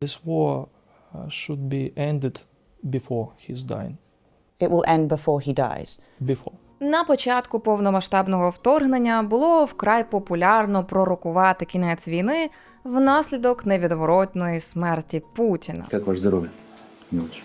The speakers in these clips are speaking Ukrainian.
This war uh, should be ended before he's dying. It will end before he dies. Before. На початку повномасштабного вторгнення було вкрай популярно пророкувати кінець війни внаслідок невідворотної смерті Путіна. Як ваше здоров'я? Не очень.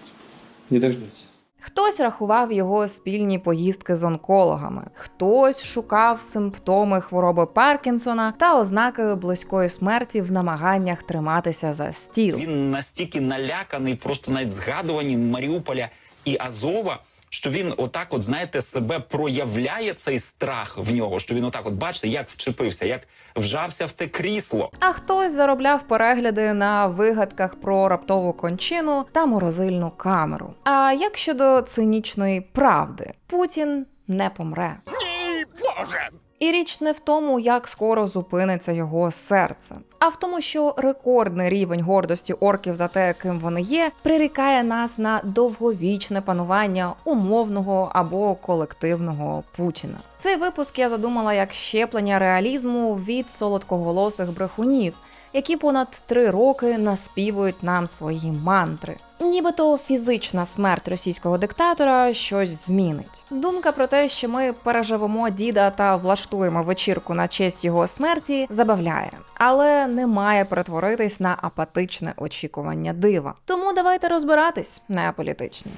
Хтось рахував його спільні поїздки з онкологами, хтось шукав симптоми хвороби Паркінсона та ознаки близької смерті в намаганнях триматися за стіл. Він настільки наляканий, просто навіть згадувані Маріуполя і Азова. Що він отак, от знаєте, себе проявляє цей страх в нього. Що він отак, от бачите, як вчепився, як вжався в те крісло. А хтось заробляв перегляди на вигадках про раптову кончину та морозильну камеру. А як щодо цинічної правди, Путін не помре. Ні, Боже! І річ не в тому, як скоро зупиниться його серце, а в тому, що рекордний рівень гордості орків за те, ким вони є, прирікає нас на довговічне панування умовного або колективного Путіна. Цей випуск я задумала як щеплення реалізму від солодкоголосих брехунів, які понад три роки наспівують нам свої мантри. Нібито фізична смерть російського диктатора щось змінить. Думка про те, що ми переживемо діда та влаштуємо вечірку на честь його смерті, забавляє, але не має перетворитись на апатичне очікування дива. Тому давайте розбиратись, не аполітичні.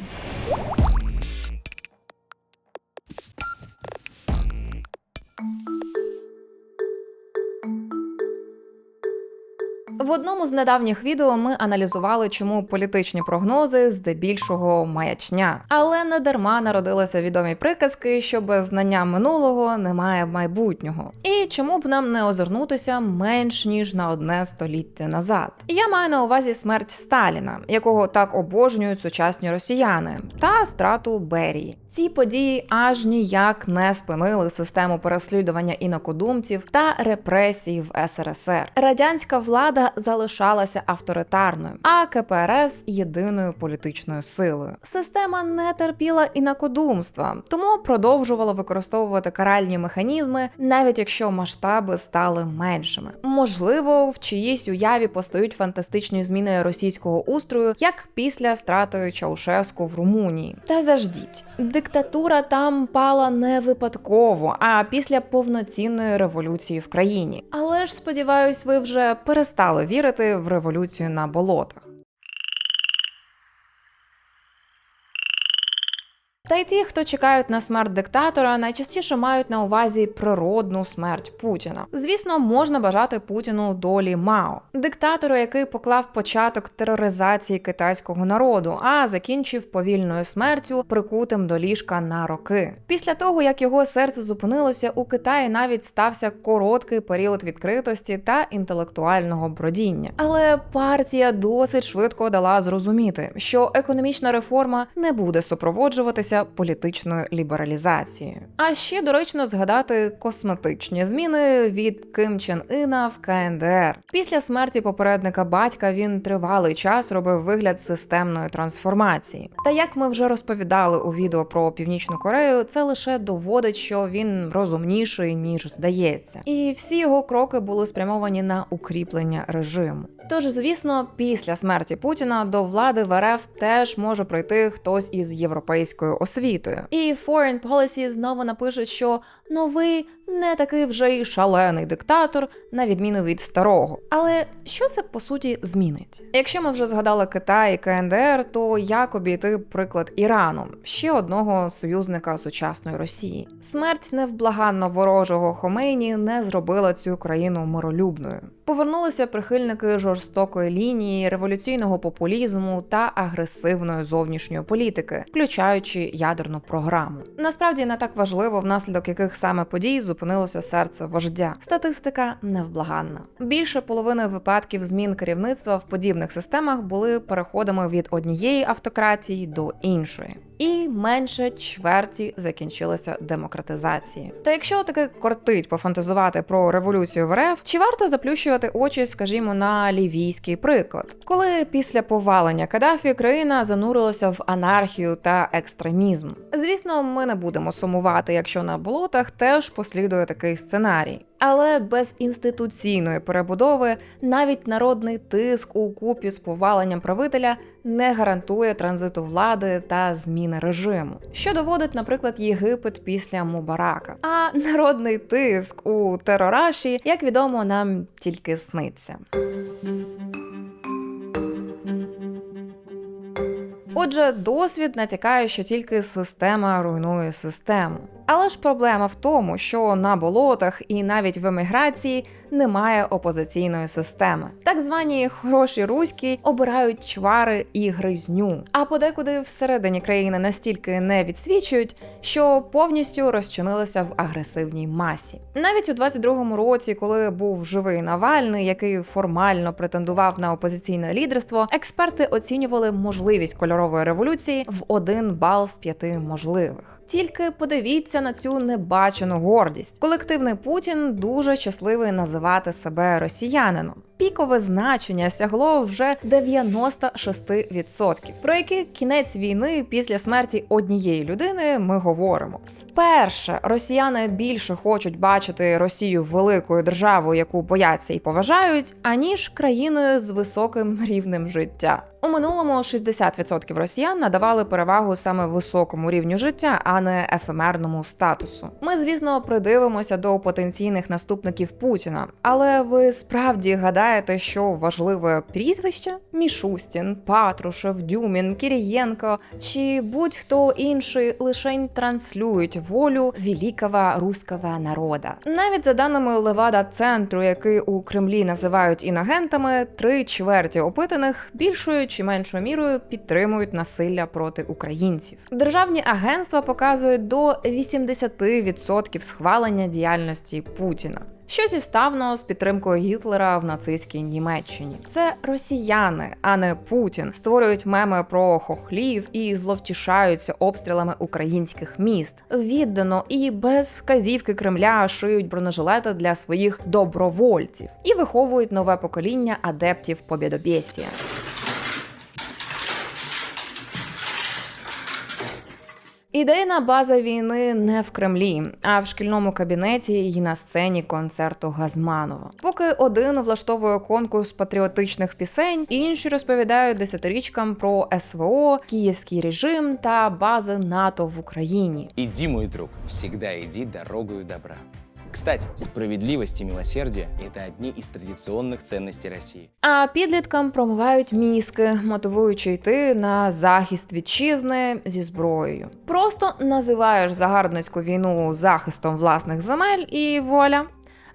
В одному з недавніх відео ми аналізували, чому політичні прогнози здебільшого маячня. Але не дарма народилися відомі приказки, що без знання минулого немає майбутнього. І чому б нам не озирнутися менш ніж на одне століття назад. Я маю на увазі смерть Сталіна, якого так обожнюють сучасні росіяни, та страту Берії. Ці події аж ніяк не спинили систему переслідування інакодумців та репресій в СРСР. Радянська влада залишалася авторитарною, а КПРС єдиною політичною силою. Система не терпіла інакодумства, тому продовжувала використовувати каральні механізми, навіть якщо масштаби стали меншими. Можливо, в чиїсь уяві постають фантастичні зміни російського устрою, як після страти Чаушеску в Румунії. Та заждіть, диктатура там пала не випадково, а після повноцінної революції в країні. Але ж сподіваюсь, ви вже перестали вірити в революцію на болотах. Та й ті, хто чекають на смерть диктатора, найчастіше мають на увазі природну смерть Путіна. Звісно, можна бажати Путіну долі Мао, диктатору, який поклав початок тероризації китайського народу, а закінчив повільною смертю, прикутим до ліжка на роки. Після того, як його серце зупинилося, у Китаї навіть стався короткий період відкритості та інтелектуального бродіння. Але партія досить швидко дала зрозуміти, що економічна реформа не буде супроводжуватися політичною лібералізацією. А ще доречно згадати косметичні зміни від Ким Чен Іна в КНДР. Після смерті попередника батька він тривалий час робив вигляд системної трансформації. Та як ми вже розповідали у відео про Північну Корею, це лише доводить, що він розумніший ніж здається, і всі його кроки були спрямовані на укріплення режиму. Тож, звісно, після смерті Путіна до влади в РФ теж може прийти хтось із європейською освітою. І Foreign Policy знову напишуть, що новий не такий вже й шалений диктатор, на відміну від старого. Але що це по суті змінить? Якщо ми вже згадали Китай і КНДР, то як обійти приклад Ірану, ще одного союзника сучасної Росії? Смерть невблаганно ворожого Хомейні не зробила цю країну миролюбною. Повернулися прихильники жорстокої лінії, революційного популізму та агресивної зовнішньої політики, включаючи ядерну програму. Насправді не так важливо, внаслідок яких саме подій зупинилося серце вождя. Статистика невблаганна. Більше половини випадків змін керівництва в подібних системах були переходами від однієї автократії до іншої. І менше чверті закінчилися демократизації. Та якщо таки кортить пофантазувати про революцію в РФ, чи варто заплющувати очі, скажімо, на лівійський приклад, коли після повалення Каддафі країна занурилася в анархію та екстремізм? Звісно, ми не будемо сумувати, якщо на болотах теж послідує такий сценарій. Але без інституційної перебудови навіть народний тиск у купі з поваленням правителя не гарантує транзиту влади та зміни режиму, що доводить, наприклад, Єгипет після Мубарака. А народний тиск у терораші, як відомо, нам тільки сниться. Отже, досвід натякає, що тільки система руйнує систему. Але ж проблема в тому, що на болотах і навіть в еміграції немає опозиційної системи. Так звані хороші руські обирають чвари і гризню. А подекуди всередині країни настільки не відсвічують, що повністю розчинилися в агресивній масі. Навіть у 22-му році, коли був живий Навальний, який формально претендував на опозиційне лідерство, експерти оцінювали можливість кольорової революції в один бал з п'яти можливих. Тільки подивіться на цю небачену гордість. Колективний Путін дуже щасливий називати себе росіянином. Пікове значення сягло вже 96%. Про який кінець війни після смерті однієї людини ми говоримо. Вперше росіяни більше хочуть бачити Росію великою державою, яку бояться і поважають, аніж країною з високим рівнем життя. У минулому 60% росіян надавали перевагу саме високому рівню життя, а не ефемерному статусу. Ми, звісно, придивимося до потенційних наступників Путіна, але ви справді гадаєте, що важливе прізвище? Мішустін, Патрушев, Дюмін, Кірієнко чи будь-хто інший лишень транслюють волю великого руського народа. Навіть за даними Левада центру, який у Кремлі називають інагентами, три чверті опитаних більшою чи меншою мірою підтримують насилля проти українців. Державні агентства показують до 80% схвалення діяльності Путіна. Що зіставно з підтримкою Гітлера в нацистській Німеччині. Це росіяни, а не Путін, створюють меми про хохлів і зловтішаються обстрілами українських міст. Віддано і без вказівки Кремля шиють бронежилети для своїх добровольців і виховують нове покоління адептів побєдобєсія. Ідейна база війни не в Кремлі, а в шкільному кабінеті і на сцені концерту Газманова. Поки один влаштовує конкурс патріотичних пісень, інші розповідають десятирічкам про СВО, київський режим та бази НАТО в Україні. Іді, мой друг, всегда иди дорогою добра. Кстати, справедливость и милосердие – это одни из традиционных ценностей России. А підліткам промивають мізки, мотивуючи йти на захист вітчизни зі зброєю. Просто називаєш загарбницьку війну захистом власних земель і воля.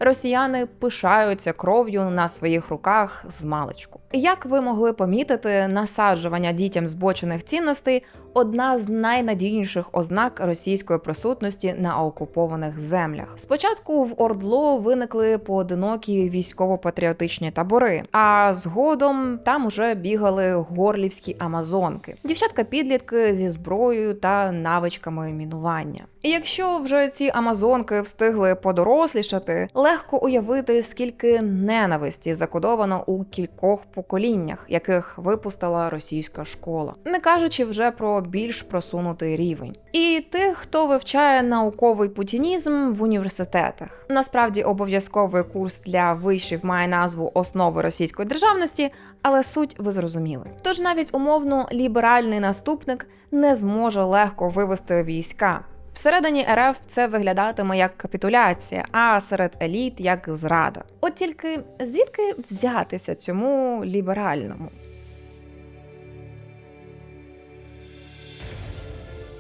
Росіяни пишаються кров'ю на своїх руках з маличку. Як ви могли помітити, насаджування дітям збочених цінностей одна з найнадійніших ознак російської присутності на окупованих землях. Спочатку в Ордло виникли поодинокі військово-патріотичні табори, а згодом там уже бігали горлівські амазонки, дівчатка-підлітки зі зброєю та навичками мінування. І якщо вже ці амазонки встигли подорослішати, легко уявити, скільки ненависті закодовано у кількох поколіннях, яких випустила російська школа, не кажучи вже більш просунутий рівень. І тих, хто вивчає науковий путінізм в університетах. Насправді обов'язковий курс для вишів має назву Основи російської державності, але суть ви зрозуміли. Тож навіть умовно ліберальний наступник не зможе легко вивести війська. Всередині РФ це виглядатиме як капітуляція, а серед еліт як зрада. От тільки звідки взятися цьому ліберальному?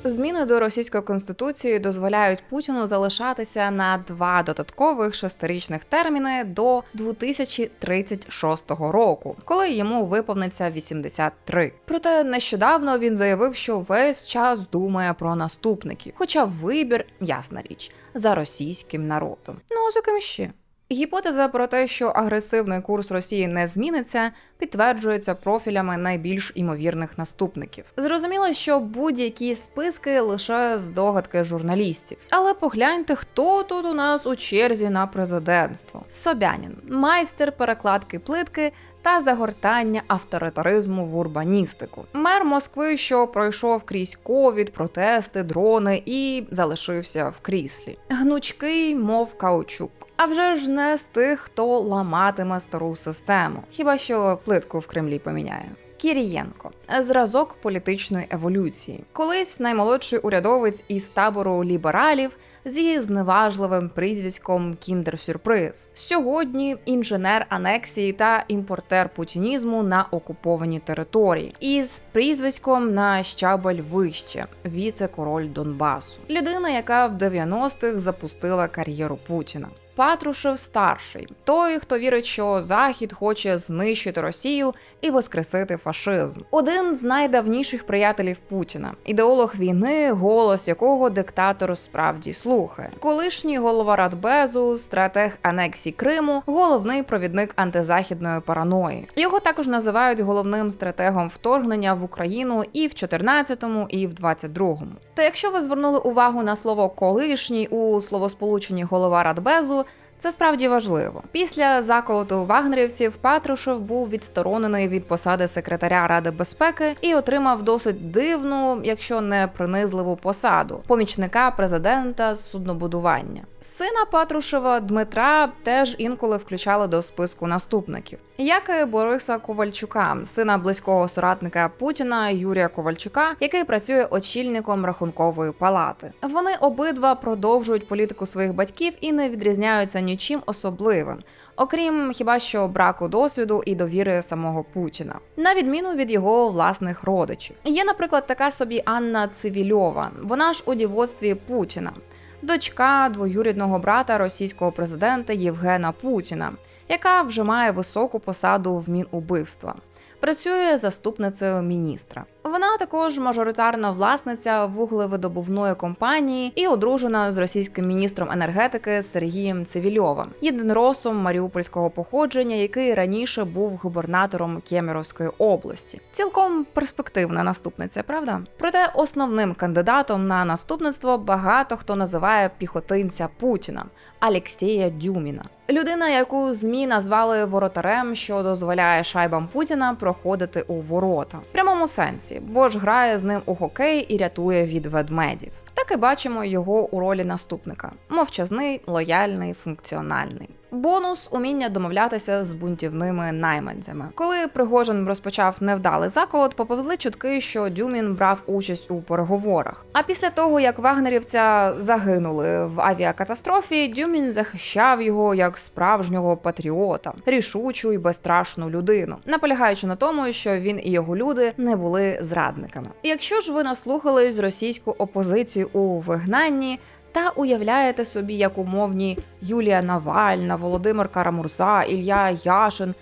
Зміни до російської конституції дозволяють Путіну залишатися на два додаткових шестирічних терміни до 2036 року, коли йому виповниться 83. Проте нещодавно він заявив, що весь час думає про наступників, хоча вибір, ясна річ, за російським народом. Ну за ким ще? Гіпотеза про те, що агресивний курс Росії не зміниться, підтверджується профілями найбільш імовірних наступників. Зрозуміло, що будь-які списки лише здогадки журналістів. Але погляньте, хто тут у нас у черзі на президентство: Собянін, майстер перекладки плитки та загортання авторитаризму в урбаністику. Мер Москви, що пройшов крізь ковід, протести, дрони і залишився в кріслі. Гнучкий, мов каучук. А вже ж не з тих, хто ламатиме стару систему, хіба що плитку в Кремлі поміняє. Кірієнко зразок політичної еволюції. Колись наймолодший урядовець із табору лібералів зі зневажливим прізвиськом Кіндер Сюрприз. Сьогодні інженер анексії та імпортер путінізму на окуповані території, із прізвиськом на щабель вище віце-король Донбасу. Людина, яка в 90-х запустила кар'єру Путіна. Патрушев старший, той, хто вірить, що Захід хоче знищити Росію і воскресити фашизм. Один з найдавніших приятелів Путіна, ідеолог війни, голос якого диктатор справді слухає. Колишній голова Радбезу, стратег анексії Криму, головний провідник антизахідної параної. Його також називають головним стратегом вторгнення в Україну і в 14-му, і в 22-му. Та якщо ви звернули увагу на слово колишній у словосполученні голова Радбезу. Це справді важливо. Після заколоту вагнерівців Патрушев був відсторонений від посади секретаря Ради безпеки і отримав досить дивну, якщо не принизливу посаду помічника президента суднобудування. Сина Патрушева Дмитра теж інколи включали до списку наступників, як і Бориса Ковальчука, сина близького соратника Путіна Юрія Ковальчука, який працює очільником рахункової палати. Вони обидва продовжують політику своїх батьків і не відрізняються нічим особливим, окрім хіба що браку досвіду і довіри самого Путіна, на відміну від його власних родичів. Є, наприклад, така собі Анна Цивільова. Вона ж у дівоцтві Путіна, дочка двоюрідного брата російського президента Євгена Путіна, яка вже має високу посаду в Мінубивства. Працює заступницею міністра. Вона також мажоритарна власниця вуглевидобувної компанії і одружена з російським міністром енергетики Сергієм Цивільовим, єдиноросом маріупольського походження, який раніше був губернатором Кемеровської області. Цілком перспективна наступниця, правда? Проте основним кандидатом на наступництво багато хто називає піхотинця Путіна Алексія Дюміна. Людина, яку змі назвали воротарем, що дозволяє шайбам Путіна проходити у ворота, прямому сенсі, бо ж грає з ним у хокей і рятує від ведмедів. Так і бачимо його у ролі наступника: мовчазний, лояльний, функціональний. Бонус уміння домовлятися з бунтівними найманцями. Коли Пригожин розпочав невдалий заколот, поповзли чутки, що Дюмін брав участь у переговорах. А після того, як вагнерівця загинули в авіакатастрофі, Дюмін захищав його як справжнього патріота, рішучу і безстрашну людину, наполягаючи на тому, що він і його люди не були зрадниками. Якщо ж ви наслухались російську опозицію у вигнанні. Та уявляєте собі, як умовні Юлія Навальна, Володимир Карамурза, Ілья Яшин.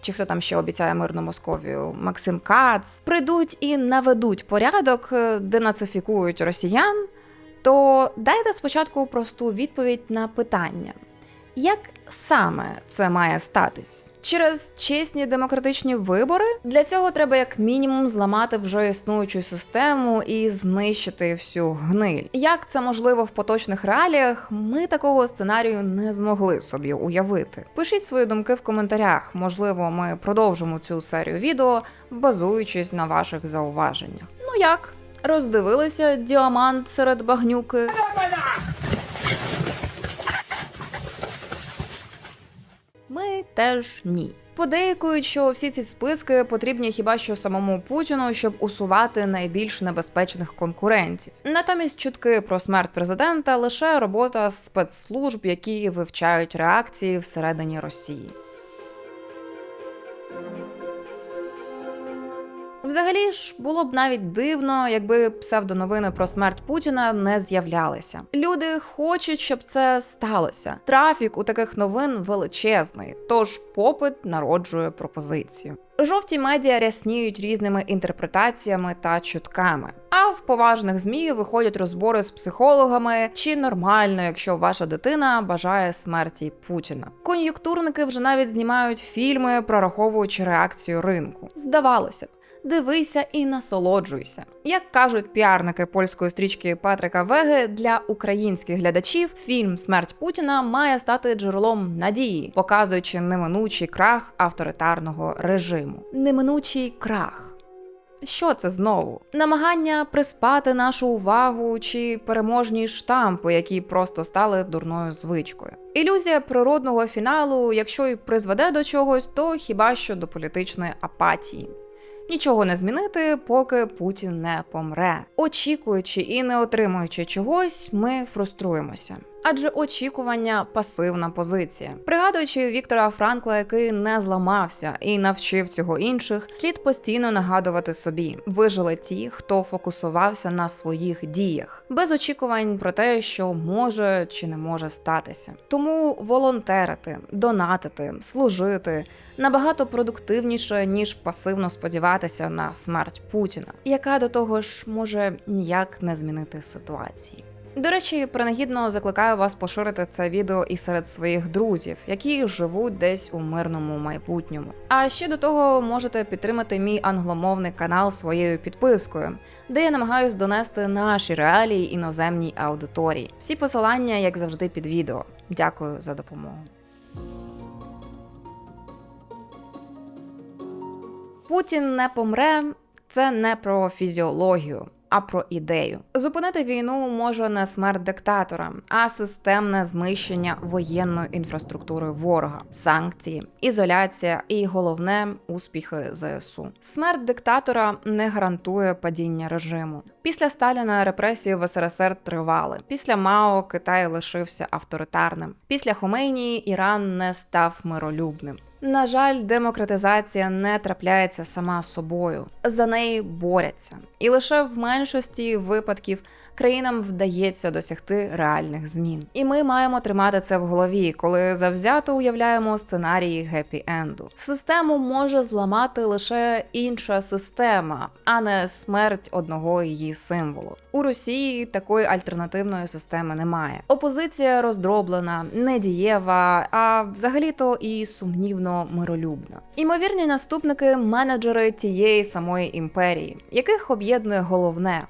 Чи хто там ще обіцяє мирну Московію, Максим Кац прийдуть і наведуть порядок, е, денацифікують росіян, то дайте спочатку просту відповідь на питання: як саме це має статись? Через чесні демократичні вибори для цього треба як мінімум зламати вже існуючу систему і знищити всю гниль. Як це можливо в поточних реаліях? Ми такого сценарію не змогли собі уявити. Пишіть свої думки в коментарях. Можливо, ми продовжимо цю серію відео, базуючись на ваших зауваженнях. Ну як? Роздивилися діамант серед багнюки. Ми теж ні. Подейкують, що всі ці списки потрібні хіба що самому Путіну, щоб усувати найбільш небезпечних конкурентів. Натомість чутки про смерть президента лише робота спецслужб, які вивчають реакції всередині Росії. Взагалі ж було б навіть дивно, якби псевдоновини про смерть Путіна не з'являлися. Люди хочуть, щоб це сталося. Трафік у таких новин величезний, тож попит народжує пропозицію. Жовті медіа рясніють різними інтерпретаціями та чутками. А в поважних змі виходять розбори з психологами, чи нормально, якщо ваша дитина бажає смерті Путіна. Кон'юнктурники вже навіть знімають фільми, прораховуючи реакцію ринку. Здавалося б. Дивися і насолоджуйся. Як кажуть піарники польської стрічки Патрика Веги, для українських глядачів фільм Смерть Путіна має стати джерелом надії, показуючи неминучий крах авторитарного режиму. Неминучий крах. Що це знову? Намагання приспати нашу увагу чи переможні штампи, які просто стали дурною звичкою. Ілюзія природного фіналу, якщо й призведе до чогось, то хіба що до політичної апатії. Нічого не змінити, поки Путін не помре. Очікуючи і не отримуючи чогось, ми фруструємося. Адже очікування пасивна позиція. Пригадуючи Віктора Франкла, який не зламався і навчив цього інших, слід постійно нагадувати собі: вижили ті, хто фокусувався на своїх діях, без очікувань про те, що може чи не може статися. Тому волонтерити, донатити, служити набагато продуктивніше ніж пасивно сподіватися на смерть Путіна, яка до того ж може ніяк не змінити ситуації. До речі, принагідно закликаю вас поширити це відео і серед своїх друзів, які живуть десь у мирному майбутньому. А ще до того можете підтримати мій англомовний канал своєю підпискою, де я намагаюсь донести наші реалії іноземній аудиторії. Всі посилання, як завжди, під відео. Дякую за допомогу. Путін не помре. Це не про фізіологію, а про ідею. Зупинити війну може не смерть диктатора, а системне знищення воєнної інфраструктури ворога, санкції, ізоляція і головне успіхи ЗСУ. Смерть диктатора не гарантує падіння режиму. Після Сталіна репресії в СРСР тривали. Після Мао Китай лишився авторитарним. Після Хомейнії Іран не став миролюбним. На жаль, демократизація не трапляється сама собою. За неї борються, і лише в меншості випадків країнам вдається досягти реальних змін. І ми маємо тримати це в голові, коли завзято уявляємо сценарії гепі-енду. Систему може зламати лише інша система, а не смерть одного її символу. У Росії такої альтернативної системи немає. Опозиція роздроблена, недієва, а взагалі-то і сумнівно миролюбна. Імовірні наступники менеджери тієї самої імперії, яких об'єднує головне.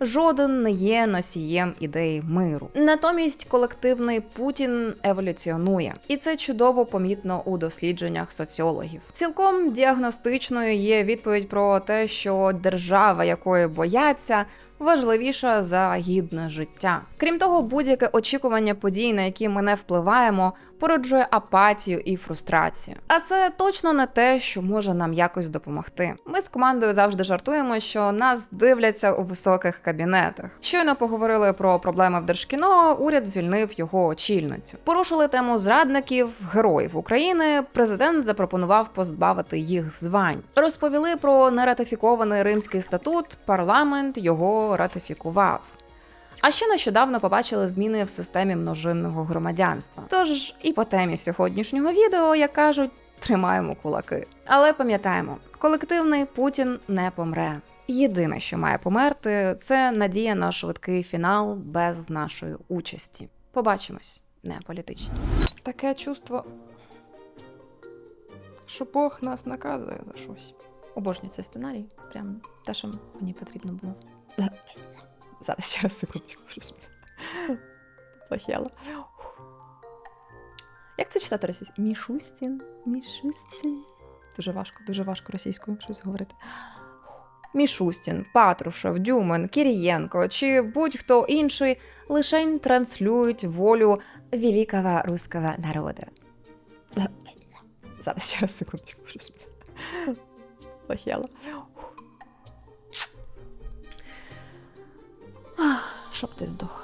Жоден не є носієм ідеї миру. Натомість колективний Путін еволюціонує, і це чудово помітно у дослідженнях соціологів. Цілком діагностичною є відповідь про те, що держава, якої бояться, важливіша за гідне життя. Крім того, будь-яке очікування подій, на які ми не впливаємо, породжує апатію і фрустрацію. А це точно не те, що може нам якось допомогти. Ми з командою завжди жартуємо, що нас дивляться у високих кабінетах. Щойно поговорили про проблеми в Держкіно. Уряд звільнив його очільницю. Порушили тему зрадників, героїв України. Президент запропонував позбавити їх звань. Розповіли про нератифікований римський статут. Парламент його ратифікував. А ще нещодавно побачили зміни в системі множинного громадянства. Тож і по темі сьогоднішнього відео, як кажуть, тримаємо кулаки. Але пам'ятаємо, колективний Путін не помре. Єдине, що має померти, це надія на швидкий фінал без нашої участі. Побачимось, не політично. Таке чувство, що Бог нас наказує за щось. Обожнюю цей сценарій. Прям те, що мені потрібно було. Зараз ще раз секундочку. щось Плохело. Як це читати російською? Мішустін? Мішустін. Дуже важко, дуже важко російською щось говорити. Мішустін, Патрушев, Дюмин, Кірієнко чи будь-хто інший лишень транслюють волю великого руського народу. Зараз ще раз секундочку. щось Плохело. Щоб ти здох.